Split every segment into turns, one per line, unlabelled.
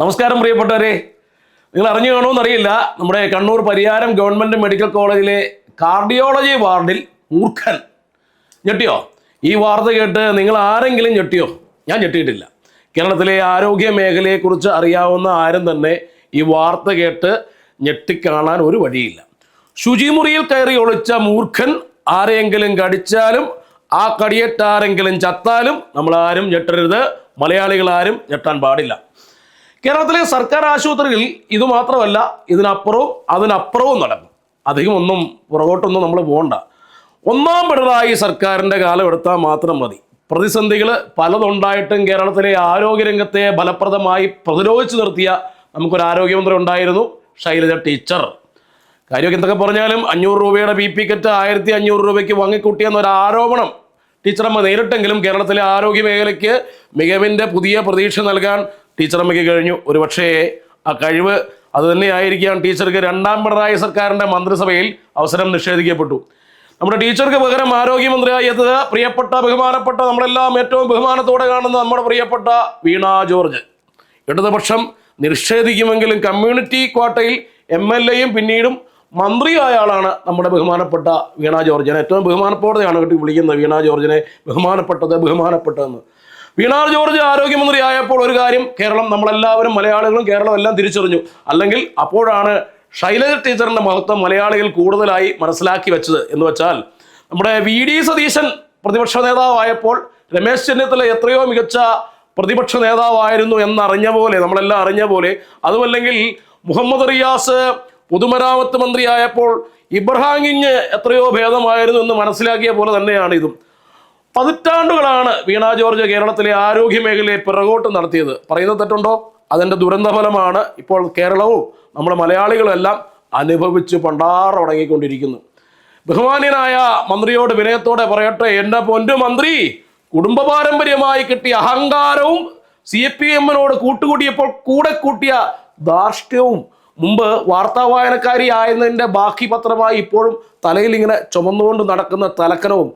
നമസ്കാരം പ്രിയപ്പെട്ടവരെ. നിങ്ങൾ അറിഞ്ഞു കാണുമെന്ന് അറിയില്ല നമ്മുടെ കണ്ണൂർ പരിയാരം ഗവൺമെന്റ് മെഡിക്കൽ കോളേജിലെ കാർഡിയോളജി വാർഡിൽ മൂർഖൻ. ഞെട്ടിയോ? ഈ വാർത്ത കേട്ട് നിങ്ങൾ ആരെങ്കിലും ഞെട്ടിയോ? ഞാൻ ഞെട്ടിയിട്ടില്ല. കേരളത്തിലെ ആരോഗ്യ മേഖലയെക്കുറിച്ച് അറിയാവുന്ന ആരും തന്നെ ഈ വാർത്ത കേട്ട് ഞെട്ടിക്കാണാൻ ഒരു വഴിയില്ല. ശുചിമുറിയിൽ കയറി ഒളിച്ച മൂർഖൻ ആരെയെങ്കിലും കടിച്ചാലും ആ കടിയേറ്റാരെങ്കിലും ചത്താലും നമ്മൾ ആരും ഞെട്ടരുത്. മലയാളികൾ ആരും ഞെട്ടാൻ പാടില്ല. കേരളത്തിലെ സർക്കാർ ആശുപത്രികളിൽ ഇത് മാത്രമല്ല ഇതിനപ്പുറവും അതിനപ്പുറവും നടക്കും. അധികം ഒന്നും പുറകോട്ടൊന്നും നമ്മൾ പോകണ്ട ഒന്നാം പിണറായി സർക്കാരിന്റെ കാലം എടുത്താൽ മാത്രം മതി. പ്രതിസന്ധികൾ പലതുണ്ടായിട്ടും കേരളത്തിലെ ആരോഗ്യരംഗത്തെ ഫലപ്രദമായി പ്രതിരോധിച്ചു നിർത്തിയ നമുക്കൊരു ആരോഗ്യമന്ത്രി ഉണ്ടായിരുന്നു ശൈലജ ടീച്ചർ. കാര്യമൊക്കെ എന്തൊക്കെ പറഞ്ഞാലും അഞ്ഞൂറ് രൂപയുടെ ബി പി കിറ്റ് ആയിരത്തി അഞ്ഞൂറ് രൂപയ്ക്ക് വാങ്ങിക്കൂട്ടിയെന്നൊരു ആരോപണം ടീച്ചറമ്മ നേരിട്ടെങ്കിലും കേരളത്തിലെ ആരോഗ്യ മേഖലയ്ക്ക് മികവിന്റെ പുതിയ പ്രതീക്ഷ നൽകാൻ ടീച്ചറമ്മയ്ക്ക് കഴിഞ്ഞു. ഒരു പക്ഷേ ആ കഴിവ് അത് തന്നെയായിരിക്കാം ടീച്ചർക്ക് രണ്ടാം പിണറായി സർക്കാരിന്റെ മന്ത്രിസഭയിൽ അവസരം നിഷേധിക്കപ്പെട്ടു. നമ്മുടെ ടീച്ചർക്ക് പകരം ആരോഗ്യമന്ത്രിയായി എത്തുക പ്രിയപ്പെട്ട ബഹുമാനപ്പെട്ട നമ്മളെല്ലാം ഏറ്റവും ബഹുമാനത്തോടെ കാണുന്ന നമ്മുടെ പ്രിയപ്പെട്ട വീണ ജോർജ്. ഇടതുപക്ഷം നിഷേധിക്കുമെങ്കിലും കമ്മ്യൂണിറ്റി ക്വാട്ടയിൽ എം എൽ എയും പിന്നീടും മന്ത്രിയായ ആളാണ് നമ്മുടെ ബഹുമാനപ്പെട്ട വീണ ജോർജിനെ ഏറ്റവും ബഹുമാനത്തോടെയാണ് കേട്ടി വിളിക്കുന്നത് വീണ ജോർജിനെ ബഹുമാനപ്പെട്ടത് ബഹുമാനപ്പെട്ടതെന്ന്. വീണ ജോർജ് ആരോഗ്യമന്ത്രി ആയപ്പോൾ ഒരു കാര്യം കേരളം നമ്മളെല്ലാവരും മലയാളികളും കേരളം എല്ലാം തിരിച്ചറിഞ്ഞു. അല്ലെങ്കിൽ അപ്പോഴാണ് ശൈലജ ടീച്ചറിന്റെ മഹത്വം മലയാളികൾ കൂടുതലായി മനസ്സിലാക്കി വെച്ചത്. എന്ന് വെച്ചാൽ നമ്മുടെ വി ഡി സതീശൻ പ്രതിപക്ഷ നേതാവായപ്പോൾ രമേശ് ചെന്നിത്തല എത്രയോ മികച്ച പ്രതിപക്ഷ നേതാവായിരുന്നു എന്നറിഞ്ഞ പോലെ നമ്മളെല്ലാം അറിഞ്ഞ പോലെ അതുമല്ലെങ്കിൽ മുഹമ്മദ് റിയാസ് പൊതുമരാമത്ത് മന്ത്രിയായപ്പോൾ ഇബ്രഹാം കിങ് എത്രയോ ഭേദമായിരുന്നു എന്ന് മനസ്സിലാക്കിയ പോലെ തന്നെയാണ് ഇതും. പതിറ്റാണ്ടുകളാണ് വീണ ജോർജ് കേരളത്തിലെ ആരോഗ്യ മേഖലയെ പിറകോട്ട് നടത്തിയത്. പറയുന്നത് തെറ്റുണ്ടോ? അതിന്റെ ദുരന്തഫലമാണ്. ഇപ്പോൾ കേരളവും നമ്മുടെ മലയാളികളെല്ലാം അനുഭവിച്ച് അനുഭവിച്ച് പണ്ടാറടങ്ങിക്കൊണ്ടിരിക്കുന്നു ബഹുമാന്യനായ മന്ത്രിയോട് വിനയത്തോടെ പറയട്ടെ എന്റെ പൊന്നു മന്ത്രി കുടുംബ പാരമ്പര്യമായി കിട്ടിയ അഹങ്കാരവും സി പി എമ്മിനോട് കൂട്ടുകൂടിയപ്പോൾ കൂടെ കൂട്ടിയ ധാർഷ്ട്യവും മുമ്പ് വാർത്താ വായനക്കാരി ആയതിന്റെ ബാക്കി പത്രമായി ഇപ്പോഴും തലയിൽ ഇങ്ങനെ ചുമന്നുകൊണ്ട് നടക്കുന്ന തലക്കനവും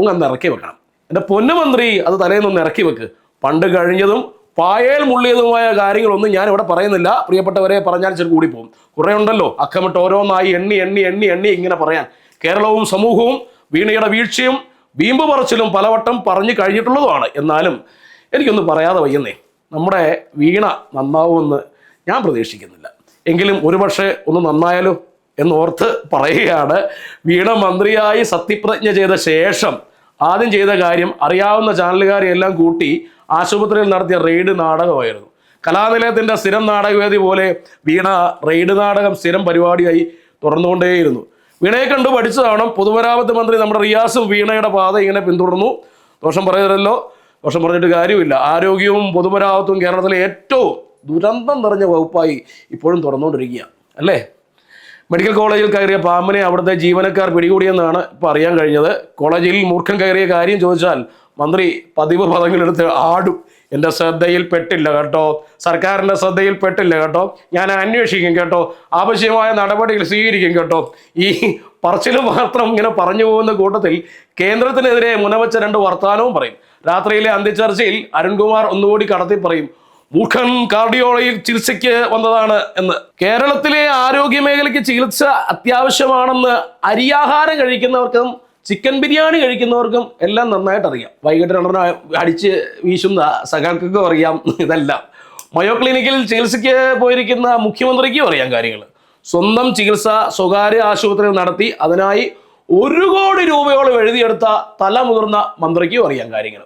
ഒന്ന് ഇറക്കി വെക്കണം. എന്റെ പൊന്നുമന്ത്രി അത് തലേന്നൊന്ന് ഇറക്കി വെക്ക്. പണ്ട് കഴിഞ്ഞതും പായേൽ മുള്ളിയതുമായ കാര്യങ്ങളൊന്നും ഞാൻ ഇവിടെ പറയുന്നില്ല. പ്രിയപ്പെട്ടവരെ പറഞ്ഞാൽ ചെറു കൂടി പോകും കുറേ ഉണ്ടല്ലോ അക്കമിട്ട് ഓരോന്നായി എണ്ണി എണ്ണി എണ്ണി എണ്ണി ഇങ്ങനെ പറയാൻ. കേരളവും സമൂഹവും വീണയുടെ വീഴ്ചയും വീമ്പ് പറച്ചിലും പലവട്ടം പറഞ്ഞു കഴിഞ്ഞിട്ടുള്ളതുമാണ്. എന്നാലും എനിക്കൊന്നും പറയാതെ വയ്യുന്നേ നമ്മുടെ വീണ നന്നാവുമെന്ന് ഞാൻ പ്രതീക്ഷിക്കുന്നില്ല. എങ്കിലും ഒരുപക്ഷെ ഒന്ന് നന്നായാലോ എന്നോർത്ത് പറയുകയാണ് വീണ മന്ത്രിയായി സത്യപ്രതിജ്ഞ ചെയ്ത ശേഷം ആദ്യം ചെയ്ത കാര്യം അറിയാവുന്ന ചാനലുകാരെ എല്ലാം കൂട്ടി ആശുപത്രിയിൽ നടത്തിയ റെയ്ഡ് നാടകമായിരുന്നു. കലാനിലയത്തിന്റെ സ്ഥിരം നാടകവേദി പോലെ വീണ റെയ്ഡ് നാടകം സ്ഥിരം പരിപാടിയായി തുറന്നുകൊണ്ടേയിരുന്നു വീണയെ കണ്ടു പഠിച്ചതാണ് പൊതുമരാമത്ത് മന്ത്രി നമ്മുടെ റിയാസും വീണയുടെ പാത ഇങ്ങനെ പിന്തുടർന്നു. ദോഷം പറയരുതല്ലോ. ദോഷം പറഞ്ഞിട്ട് കാര്യമില്ല. ആരോഗ്യവും പൊതുമരാമത്തും കേരളത്തിലെ ഏറ്റവും ദുരന്തം നിറഞ്ഞ വകുപ്പായി ഇപ്പോഴും തുറന്നുകൊണ്ടിരിക്കുകയാണ് അല്ലേ? മെഡിക്കൽ കോളേജിൽ കയറിയ പാമ്പിനെ അവിടുത്തെ ജീവനക്കാർ പിടികൂടിയെന്നാണ് ഇപ്പോൾ അറിയാൻ കഴിഞ്ഞത്. കോളേജിൽ മൂർഖം കയറിയ കാര്യം ചോദിച്ചാൽ മന്ത്രി പതിവ് പദങ്ങളെടുത്ത് ആടും. എന്റെ ശ്രദ്ധയിൽ പെട്ടില്ല കേട്ടോ. സർക്കാരിന്റെ ശ്രദ്ധയിൽ പെട്ടില്ല കേട്ടോ. ഞാൻ അന്വേഷിക്കും കേട്ടോ. ആവശ്യമായ നടപടികൾ സ്വീകരിക്കും കേട്ടോ. ഈ പറച്ചിൽ മാത്രം ഇങ്ങനെ പറഞ്ഞു പോകുന്ന കൂട്ടത്തിൽ കേന്ദ്രത്തിനെതിരെ മുനവച്ച രണ്ട് വർത്തമാനവും പറയും. രാത്രിയിലെ അന്ത്യചർച്ചയിൽ അരുൺകുമാർ ഒന്നുകൂടി കടത്തി പറയും. മൂർഖൻ കാർഡിയോളജിയിൽ ചികിത്സയ്ക്ക് വന്നതാണ് എന്ന്. കേരളത്തിലെ ആരോഗ്യ മേഖലയ്ക്ക് ചികിത്സ അത്യാവശ്യമാണെന്ന് അരിയാഹാരം കഴിക്കുന്നവർക്കും ചിക്കൻ ബിരിയാണി കഴിക്കുന്നവർക്കും എല്ലാം നന്നായിട്ട് അറിയാം വൈകിട്ട് രണ്ടെണ്ണം അടിച്ച് വീശുന്ന സഖാക്കൾക്കും അറിയാം ഇതെല്ലാം. മയോ ക്ലിനിക്കിൽ ചികിത്സയ്ക്ക് പോയിരിക്കുന്ന മുഖ്യമന്ത്രിക്കും അറിയാം കാര്യങ്ങൾ സ്വന്തം ചികിത്സ സ്വകാര്യ ആശുപത്രിയിൽ നടത്തി അതിനായി ഒരു കോടി രൂപയോളം എഴുതിയെടുത്ത തല മുതിർന്ന മന്ത്രിക്കും അറിയാം കാര്യങ്ങൾ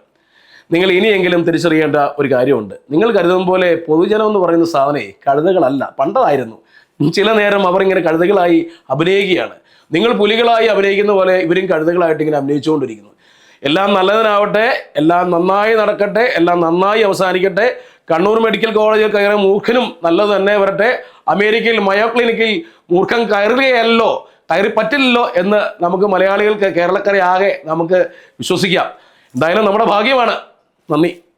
നിങ്ങൾ ഇനിയെങ്കിലും തിരിച്ചറിയേണ്ട ഒരു കാര്യമുണ്ട്. നിങ്ങൾ കരുതുന്ന പോലെ പൊതുജനം എന്ന് പറയുന്ന സാധനേ കഴുതകളല്ല പണ്ടതായിരുന്നു. ചില നേരം അവർ ഇങ്ങനെ കഴുതകളായി അഭിനയിക്കുകയാണ്. നിങ്ങൾ പുലികളായി അഭിനയിക്കുന്ന പോലെ ഇവരും കഴുതകളായിട്ട് ഇങ്ങനെ അഭിനയിച്ചുകൊണ്ടിരിക്കുന്നു. എല്ലാം നല്ലതിനാവട്ടെ എല്ലാം നന്നായി നടക്കട്ടെ എല്ലാം നന്നായി അവസാനിക്കട്ടെ. കണ്ണൂർ മെഡിക്കൽ കോളേജിൽ കയറിയ മൂർഖനും നല്ലത് തന്നെ വരട്ടെ. അമേരിക്കയിൽ മയോ ക്ലിനിക്കിൽ മൂർഖൻ കയറുകയല്ലോ കയറി പറ്റില്ലല്ലോ എന്ന് നമുക്ക് മലയാളികൾക്ക് കേരളക്കരെ ആകെ നമുക്ക് വിശ്വസിക്കാം. എന്തായാലും നമ്മുടെ ഭാഗ്യമാണ്. നന്ദി